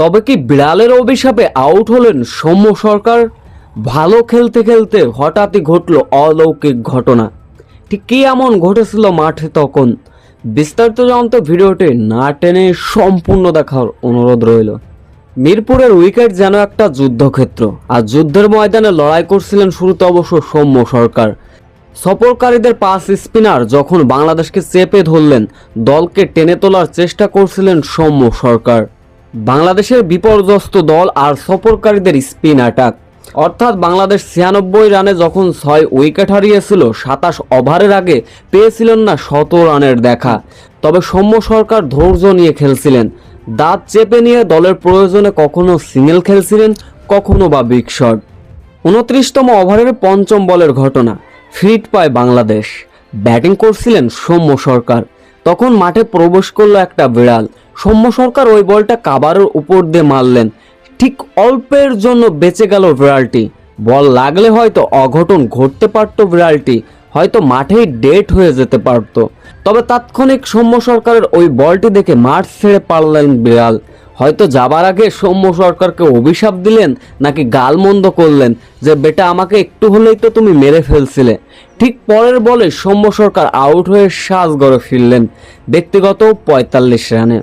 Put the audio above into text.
তবে কি বিড়ালের অভিশাপে আউট হলেন সৌম্য সরকার? ভালো খেলতে খেলতে হঠাৎই ঘটল অলৌকিক ঘটনা। ঠিক কী এমন ঘটেছিল মাঠে তখন? বিস্তারিত জানতে ভিডিওটি না টেনে সম্পূর্ণ দেখার অনুরোধ রইল। মিরপুরের উইকেট যেন একটা যুদ্ধক্ষেত্র। আর যুদ্ধের ময়দানে লড়াই করছিলেন শুরুতে অবশ্য সৌম্য সরকার। সফরকারীদের পাস স্পিনার যখন বাংলাদেশকে চেপে ধরলেন, দলকে টেনে তোলার চেষ্টা করছিলেন সৌম্য সরকার। বাংলাদেশের বিপর্যস্ত দল আর সফরকারীদের স্পিন অ্যাটাক। অর্থাৎ বাংলাদেশ ছিয়ানব্বই রানে যখন ছয় উইকেট হারিয়েছিল, সাতাশ ওভারের আগে পেয়েছিলেন না শত রানের দেখা। তবে সৌম্য সরকার ধৈর্য নিয়ে খেলছিলেন। দাঁত চেপে নিয়ে দলের প্রয়োজনে কখনো সিঙ্গেল খেলছিলেন, কখনো বা বিগ শট। উনত্রিশতম ওভারের পঞ্চম বলের ঘটনা, ফিট পায় বাংলাদেশ। ব্যাটিং করছিলেন সৌম্য সরকার। তখন মাঠে প্রবেশ করল একটা বিড়াল সৌম্য সরকার ওই বলটা কাবারের উপর দিয়ে মারলেন। ঠিক অল্পের জন্য বেঁচে গেল বিড়ালটি। বল লাগলে হয়তো অঘটন ঘটতে পারত বিড়ালটি, হয়তো মাঠেই ডেট হয়ে যেতে পারত। তবে তাৎক্ষণিক সৌম্য সরকারের ওই বলটি দেখে মাঠ ছেড়ে পারলেন বিড়াল। হয়তো যাবার আগে সৌম্য সরকারকে অভিশাপ দিলেন, নাকি গালমন্দ করলেন যে, বেটা, আমাকে একটু হলেই তো তুমি মেরে ফেলছিলে। ঠিক পরের বলে সৌম্য সরকার আউট হয়ে সাজগড়ে ফিরলেন, ব্যক্তিগত পঁয়তাল্লিশ রানে।